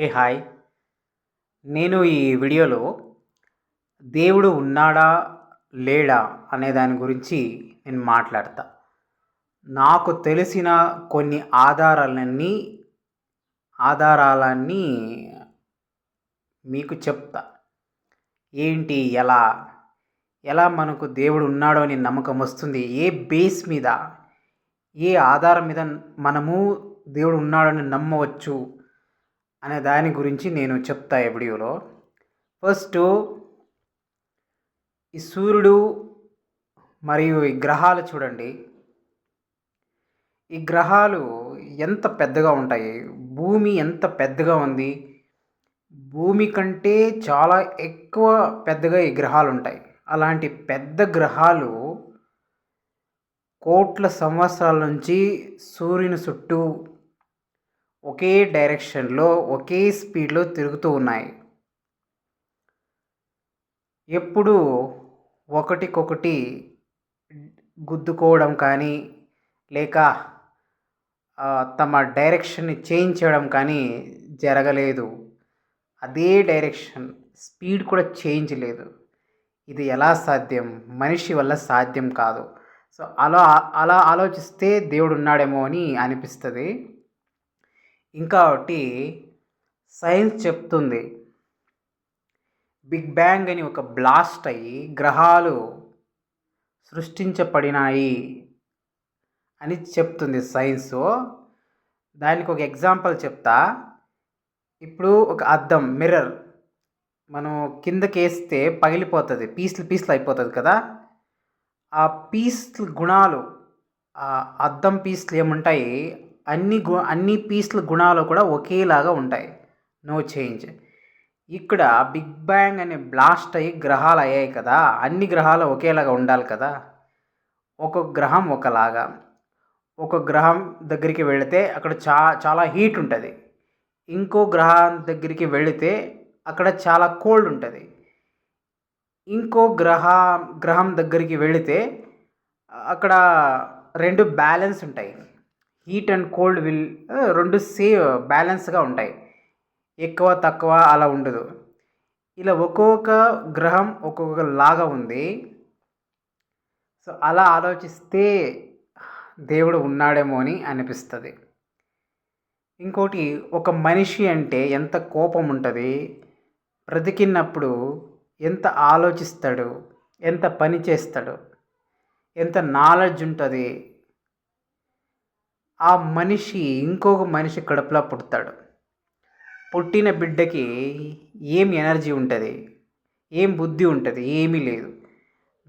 ఏ hi. నేను ఈ వీడియోలో దేవుడు ఉన్నాడా లేడా అనే దాని గురించి నేను మాట్లాడతా. నాకు తెలిసిన కొన్ని ఆధారాలన్నీ ఆధారాలన్నీ మీకు చెప్తా. ఏంటి ఎలా? ఎలా మనకు దేవుడు ఉన్నాడో అని నమ్మకం వస్తుంది. ఏ బేస్ మీద ఏ ఆధారం మీద మనము దేవుడు ఉన్నాడని నమ్మవచ్చు? అనే దాని గురించి నేను చెప్తా ఈ వీడియోలో. ఫస్ట్ ఈ సూర్యుడు మరియు ఈ గ్రహాలు చూడండి. ఈ గ్రహాలు ఎంత పెద్దగా ఉంటాయి? భూమి ఎంత పెద్దగా ఉంది? భూమి కంటే చాలా ఎక్కువ పెద్దగా ఈ గ్రహాలు ఉంటాయి. అలాంటి పెద్ద గ్రహాలు కోట్ల సంవత్సరాల నుంచి సూర్యుని చుట్టూ ఒకే డైరెక్షన్లో ఒకే స్పీడ్లో తిరుగుతూ ఉన్నాయి. ఎప్పుడు ఒకటికొకటి గుద్దుకోవడం కానీ లేక తమ డైరెక్షన్ని చేంజ్ చేయడం కానీ జరగలేదు. అదే డైరెక్షన్ స్పీడ్ కూడా చేంజ్ లేదు. ఇది ఎలా సాధ్యం? మనిషి వల్ల సాధ్యం కాదు. సో అలా అలా ఆలోచిస్తే దేవుడు ఉన్నాడేమో అని అనిపిస్తుంది. ఇంకా ఒకటి సైన్స్ చెప్తుంది. బిగ్ బ్యాంగ్ అని ఒక బ్లాస్ట్ అయ్యి గ్రహాలు సృష్టించబడినాయి అని చెప్తుంది సైన్స్. దానికి ఒక ఎగ్జాంపుల్ చెప్తా. ఇప్పుడు ఒక అద్దం మిర్రర్. మనం కిందకి వేస్తే పగిలిపోతుంది పీస్లు పీస్లు అయిపోతుంది కదా. ఆ పీస్ గుణాలు ఆ అద్దం పీస్లు ఏముంటాయి? అన్ని గు అన్ని పీస్ల గుణాలు కూడా ఒకేలాగా ఉంటాయి. నో చేంజ్ ఇక్కడ బిగ్ బ్యాంగ్ అనే బ్లాస్ట్ అయ్యి గ్రహాలు అయ్యాయి కదా. అన్ని గ్రహాలు ఒకేలాగా ఉండాలి కదా. ఒక గ్రహం ఒకలాగా. ఒక గ్రహం దగ్గరికి వెళితే అక్కడ చా చాలా హీట్ ఉంటుంది. ఇంకో గ్రహం దగ్గరికి వెళితే అక్కడ చాలా కోల్డ్ ఉంటుంది. ఇంకో గ్రహ గ్రహం దగ్గరికి వెళితే అక్కడ రెండు బ్యాలెన్స్ ఉంటాయి. హీట్ అండ్ కోల్డ్ విల్ రెండు సే బ్యాలెన్స్గా ఉంటాయి. ఎక్కువ తక్కువ అలా ఉండదు. ఇలా ఒక్కొక్క గ్రహం ఒక్కొక్క లాగా ఉంది. సో అలా ఆలోచిస్తే దేవుడు ఉన్నాడేమో అని అనిపిస్తుంది. ఇంకోటి ఒక మనిషి అంటే ఎంత కోపం ఉంటుంది? బ్రతికినప్పుడు ఎంత ఆలోచిస్తాడు? ఎంత పని చేస్తాడు? ఎంత నాలెడ్జ్ ఉంటుంది? ఆ మనిషి ఇంకొక మనిషి కడుపులో పుడతాడు. పుట్టిన బిడ్డకి ఏం ఎనర్జీ ఉంటుంది? ఏం బుద్ధి ఉంటుంది? ఏమీ లేదు.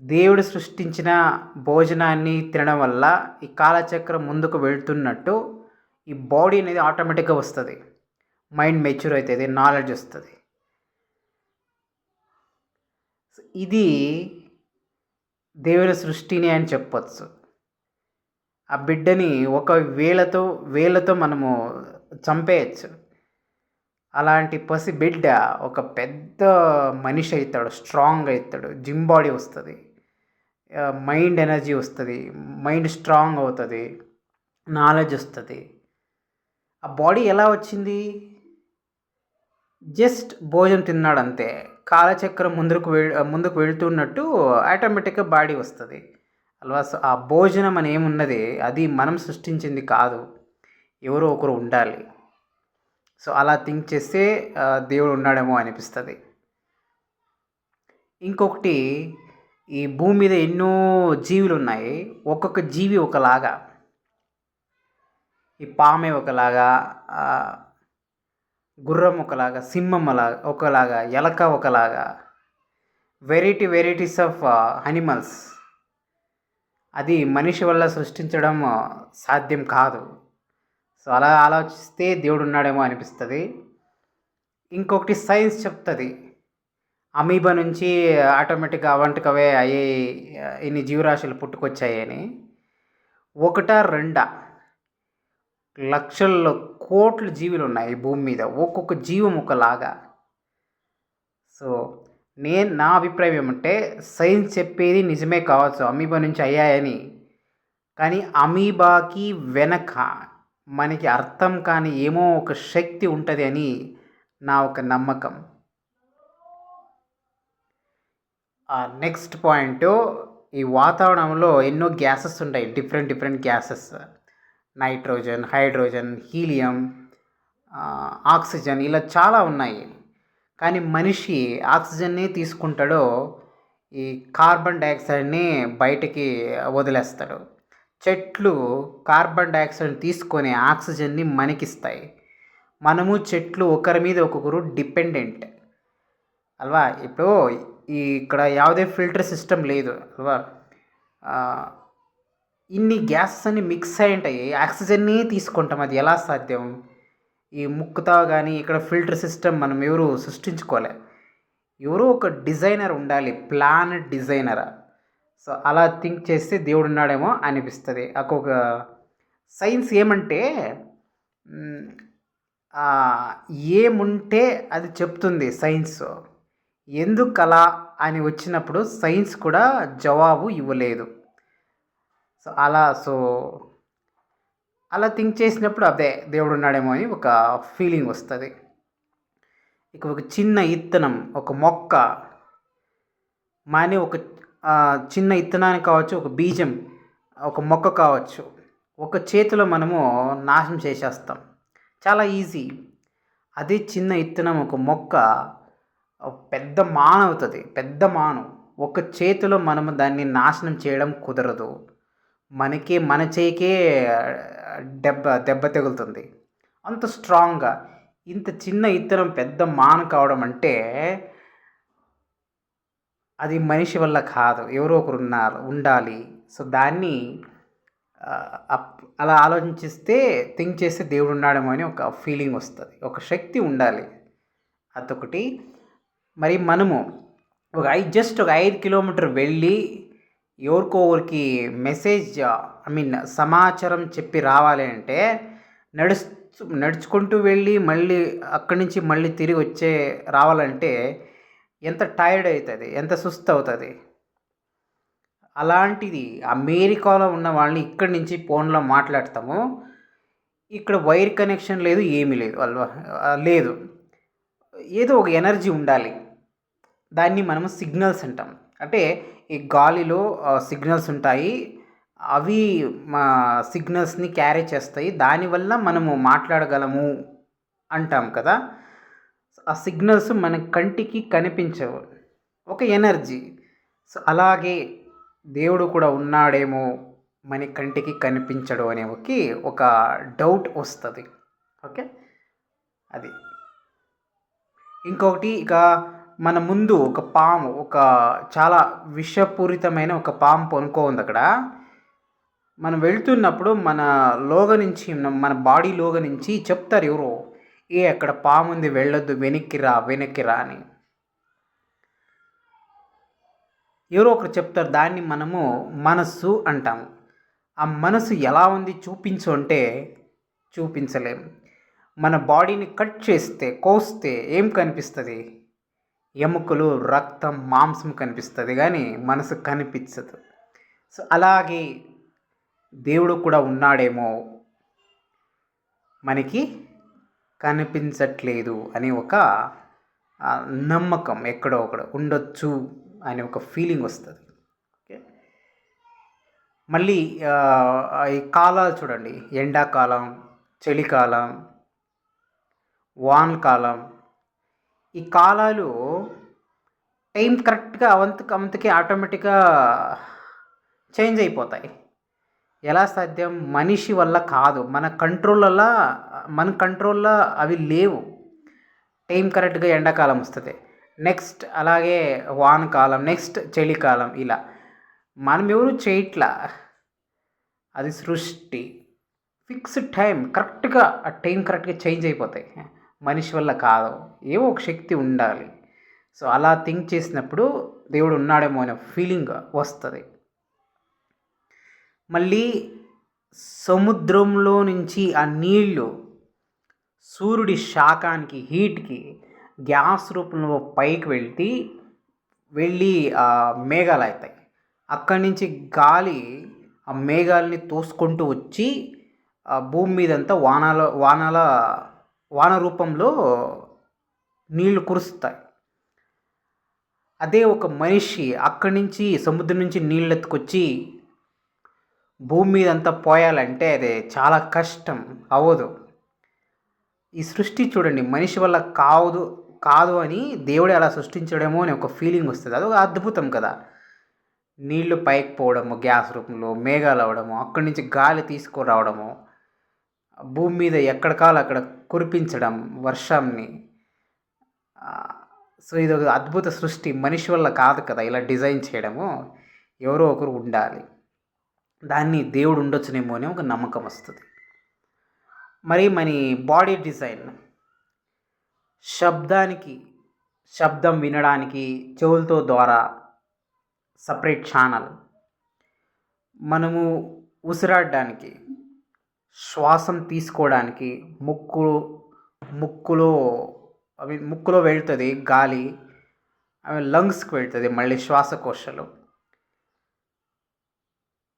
దేవుడు సృష్టించిన భోజనాన్ని తినడం వల్ల ఈ కాలచక్రం ముందుకు వెళ్తున్నట్టు ఈ బాడీ అనేది ఆటోమేటిక్గా వస్తుంది. మైండ్ మెచ్యూర్ అవుతుంది నాలెడ్జ్ వస్తుంది. ఇది దేవుని సృష్టిని అని చెప్పవచ్చు ఆ బిడ్డని ఒక వేలతో వేలతో మనము చంపేయచ్చు. అలాంటి పసి బిడ్డ ఒక పెద్ద మనిషి అవుతాడు స్ట్రాంగ్ అవుతాడు జిమ్ బాడీ వస్తుంది. మైండ్ ఎనర్జీ వస్తుంది. మైండ్ స్ట్రాంగ్ అవుతుంది. నాలెడ్జ్ వస్తుంది. ఆ బాడీ ఎలా వచ్చింది? జస్ట్ భోజనం తిన్నాడు అంతే కాలచక్రం ముందుకు వెళ్ ముందుకు వెళ్తున్నట్టు ఆటోమేటిక్గా బాడీ వస్తుంది. అల్వాస్ ఆ భోజనం అని ఏమున్నది? అది మనం సృష్టించింది కాదు. ఎవరో ఒకరు ఉండాలి. సో అలా థింక్ చేస్తే దేవుడు ఉన్నాడేమో అనిపిస్తుంది. ఇంకొకటి ఈ భూమి మీద ఎన్నో జీవులు ఉన్నాయి ఒక్కొక్క జీవి ఒకలాగా. ఈ పామె ఒకలాగా గుర్రం ఒకలాగా సింహం అలా ఒకలాగా ఎలక ఒకలాగా. వెరైటీ వెరైటీస్ ఆఫ్ అనిమల్స్ అది మనిషి వల్ల సృష్టించడం సాధ్యం కాదు. సో అలా ఆలోచిస్తే దేవుడు ఉన్నాడేమో అనిపిస్తుంది. ఇంకొకటి సైన్స్ చెప్తుంది. అమీబా నుంచి ఆటోమేటిక్గా అవంటికవే అయ్యే ఇన్ని జీవరాశులు పుట్టుకొచ్చాయని ఒకట రెండా? లక్షల్లో కోట్ల జీవులు ఉన్నాయి భూమి మీద. ఒక్కొక్క జీవం ఒకలాగా. సో నేను నా అభిప్రాయం ఏమంటే సైన్స్ చెప్పేది నిజమే కావచ్చు అమీబా నుంచి అయ్యాయని. కానీ అమీబాకి వెనక మనకి అర్థం కాని ఏమో ఒక శక్తి ఉంటుంది అని నా ఒక నమ్మకం. నెక్స్ట్ పాయింట్ ఈ వాతావరణంలో ఎన్నో గ్యాసెస్ ఉంటాయి different different gases. Nitrogen hydrogen helium oxygen ఇలా చాలా ఉన్నాయి. కానీ మనిషి ఆక్సిజన్ని తీసుకుంటాడో ఈ కార్బన్ డైఆక్సైడ్ని బయటికి వదిలేస్తాడు చెట్లు కార్బన్ డైఆక్సైడ్ తీసుకొని ఆక్సిజన్ని మనకిస్తాయి మనము చెట్లు ఒకరి మీద ఒక్కొక్కరు డిపెండెంట్ అల్వా ఇప్పుడు ఈ ఇక్కడ ಯಾವುದೇ ఫిల్టర్ సిస్టమ్ లేదు అల్వా ఇన్ని గ్యాసెస్ అన్ని మిక్స్ అయి ఉంటాయి ఆక్సిజన్ని తీసుకుంటాం అది ఎలా సాధ్యం ఈ ముక్కుతా కానీ ఇక్కడ ఫిల్టర్ సిస్టమ్ మనం ఎవరు సృష్టించుకోలే. ఎవరో ఒక డిజైనర్ ఉండాలి ప్లాన్ డిజైనర్. సో అలా థింక్ చేస్తే దేవుడు ఉన్నాడేమో అనిపిస్తుంది. ఒక సైన్స్ ఏమంటే ఏముంటే అది చెప్తుంది సైన్స్. ఎందుకు అలా అని వచ్చినప్పుడు సైన్స్ కూడా జవాబు ఇవ్వలేదు. సో అలా సో అలా థింక్ చేసినప్పుడు అదే దేవుడు ఉన్నాడేమో అని ఒక ఫీలింగ్ వస్తుంది. ఇక ఒక చిన్న ఇత్తనం ఒక మొక్క మాని ఒక చిన్న ఇత్తనాన్ని కావచ్చు ఒక బీజం ఒక మొక్క కావచ్చు ఒక చేతిలో మనము నాశనం చేసేస్తాం. చాలా ఈజీ. అదే చిన్న ఇత్తనం ఒక మొక్క పెద్ద మాన అవుతుంది పెద్ద మాను ఒక చేతిలో మనము దాన్ని నాశనం చేయడం కుదరదు. మనకి మన చేయికే దెబ్బ దెబ్బ తగులుతుంది. అంత స్ట్రాంగ్గా ఇంత చిన్న ఇత్తనం పెద్ద మాన కావడం అంటే అది మనిషి వల్ల కాదు. ఎవరో ఒకరు ఉన్నారు ఉండాలి. సో దాన్ని అలా ఆలోచిస్తే థింక్ చేస్తే దేవుడు ఉన్నాడేమో అని ఒక ఫీలింగ్ వస్తుంది. ఒక శక్తి ఉండాలి. అదొకటి. మరి మనము ఒక ఐ జస్ట్ ఒక ఐదు కిలోమీటర్ వెళ్ళి ఎవరికోవరికి మెసేజ్ ఐ మీన్ సమాచారం చెప్పి రావాలి అంటే నడుస్తూ నడుచుకుంటూ వెళ్ళి మళ్ళీ అక్కడి నుంచి మళ్ళీ తిరిగి వచ్చే రావాలంటే ఎంత టైర్డ్ అవుతుంది ఎంత సుస్థ అవుతుంది? అలాంటిది అమెరికాలో ఉన్న వాళ్ళని ఇక్కడి నుంచి ఫోన్లో మాట్లాడతాము. ఇక్కడ వైర్ కనెక్షన్ లేదు ఏమీ లేదు లేదు. ఏదో ఒక ఎనర్జీ ఉండాలి. దాన్ని మనము సిగ్నల్స్ అంటాం. అంటే ఈ గాలిలో సిగ్నల్స్ ఉంటాయి. అవి మా సిగ్నల్స్ని క్యారీ చేస్తాయి. దానివల్ల మనము మాట్లాడగలము అంటాం కదా. ఆ సిగ్నల్స్ మన కంటికి కనిపించవు. ఒక ఎనర్జీ. సో అలాగే దేవుడు కూడా ఉన్నాడేమో మన కంటికి కనిపించడు అనే ఒక డౌట్ వస్తుంది. ఓకే? అది. ఇంకొకటి ఇక మన ముందు ఒక పాము ఒక చాలా విషపూరితమైన ఒక పాము పనుకో ఉంది అక్కడ. మనం వెళ్తున్నప్పుడు మన లోగ నుంచి మన బాడీ లోగ నుంచి చెప్తారు ఎవరో ఏ అక్కడ పాము ఉంది వెళ్ళొద్దు వెనక్కి రా వెనక్కి రా అని. ఎవరో ఒకరు చెప్తారు దాన్ని మనము మనస్సు అంటాము. ఆ మనసు ఎలా ఉంది చూపించు అంటే చూపించలేము మన బాడీని కట్ చేస్తే కోస్తే ఏం కనిపిస్తుంది? ఎముకలు రక్తం మాంసం కనిపిస్తుంది కానీ మనసు కనిపించదు. సో అలాగే దేవుడు కూడా ఉన్నాడేమో మనకి కనిపించట్లేదు అని ఒక నమ్మకం ఎక్కడో ఒకడు ఉండొచ్చు అనే ఒక ఫీలింగ్ వస్తుంది. ఓకే? మళ్ళీ ఈ కాలాలు చూడండి. ఎండాకాలం చలికాలం వాన్ కాలం ఈ కాలాలు టైం కరెక్ట్గా అవంతకు అవంతకి ఆటోమేటిక్గా చేంజ్ అయిపోతాయి. ఎలా సాధ్యం? మనిషి వల్ల కాదు. మన కంట్రోల్లో మన కంట్రోల్లో అవి లేవు. టైం కరెక్ట్గా ఎండాకాలం వస్తుంది. నెక్స్ట్ అలాగే వానకాలం నెక్స్ట్ చలికాలం ఇలా. మనం ఎవరు చేయట్లా? అది సృష్టి. ఫిక్స్డ్ టైం కరెక్ట్గా ఆ టైం కరెక్ట్గా చేంజ్ అయిపోతాయి. మనిషి వల్ల కాదు. ఏవో ఒక శక్తి ఉండాలి. సో అలా థింక్ చేసినప్పుడు దేవుడు ఉన్నాడేమో అనే ఫీలింగ్ వస్తుంది. మళ్ళీ సముద్రంలో నుంచి ఆ నీళ్ళు సూర్యుడి శాకానికి హీట్కి గ్యాస్ రూపంలో పైకి వెళ్తే వెళ్ళి మేఘాలు అవుతాయి అక్కడి నుంచి గాలి ఆ మేఘాలని తోసుకుంటూ వచ్చి భూమి మీదంతా వానాల వానాల వాన రూపంలో నీళ్ళు కురుస్తాయి. అదే ఒక మనిషి అక్కడి నుంచి సముద్రం నుంచి నీళ్ళు ఎత్తుకొచ్చి భూమి మీద అంతా పోయాలంటే అది చాలా కష్టం. అవ్వదు. ఈ సృష్టి చూడండి మనిషి వల్ల కాదు కాదు అని దేవుడే అలా సృష్టించడమో అని ఒక ఫీలింగ్ వస్తుంది. అదొక అద్భుతం కదా. నీళ్ళు పైకి పోవడము గ్యాస్ రూపంలో మేఘాలు అవడము అక్కడి నుంచి గాలి తీసుకురావడము భూమి మీద ఎక్కడ కాలు అక్కడ కురిపించడం వర్షంని సో ఇది ఒక అద్భుత సృష్టి. మనిషి వల్ల కాదు కదా ఇలా డిజైన్ చేయడము. ఎవరో ఒకరు ఉండాలి. దాన్ని దేవుడు ఉండొచ్చునేమో అని ఒక నమ్మకం వస్తుంది. మరి మన బాడీ డిజైన్. శబ్దానికి శబ్దం వినడానికి చెవులతో ద్వారా సపరేట్ ఛానల్. మనము ఉసిరాడడానికి. శ్వాసం తీసుకోవడానికి ముక్కు ముక్కులో అవి ముక్కులో వెళ్తుంది గాలి అవి లంగ్స్కి వెళ్తుంది మళ్ళీ శ్వాసకోశలు.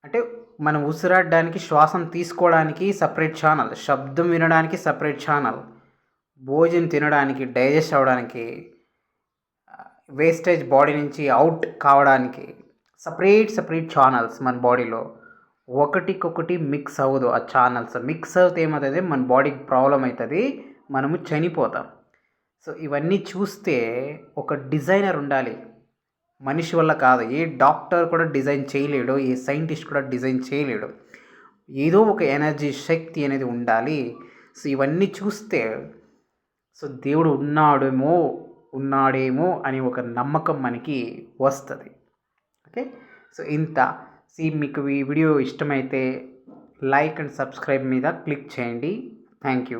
అంటే మనం ఉసిరాడడానికి శ్వాసం తీసుకోవడానికి సపరేట్ ఛానల్ శబ్దం వినడానికి సపరేట్ ఛానల్ భోజనం తినడానికి డైజెస్ట్ అవ్వడానికి వేస్టేజ్ బాడీ నుంచి అవుట్ కావడానికి సపరేట్ సపరేట్ ఛానల్స్ మన బాడీలో. ఒకటికొకటి మిక్స్ అవ్వదు ఆ ఛానల్స్ మిక్స్ అవుతే ఏమవుతుంది? మన బాడీకి ప్రాబ్లం అవుతుంది. మనము చనిపోతాం. సో ఇవన్నీ చూస్తే ఒక డిజైనర్ ఉండాలి. మనిషి వల్ల కాదు. ఏ డాక్టర్ కూడా డిజైన్ చేయలేడు. ఏ సైంటిస్ట్ కూడా డిజైన్ చేయలేడు. ఏదో ఒక ఎనర్జీ శక్తి అనేది ఉండాలి. సో ఇవన్నీ చూస్తే సో దేవుడు ఉన్నాడేమో ఉన్నాడేమో అని ఒక నమ్మకం మనకి వస్తుంది. ఓకే సో ఇంత. సి మీకు ఈ వీడియో ఇష్టమైతే లైక్ అండ్ సబ్స్క్రైబ్ మీద క్లిక్ చేయండి. Thank you.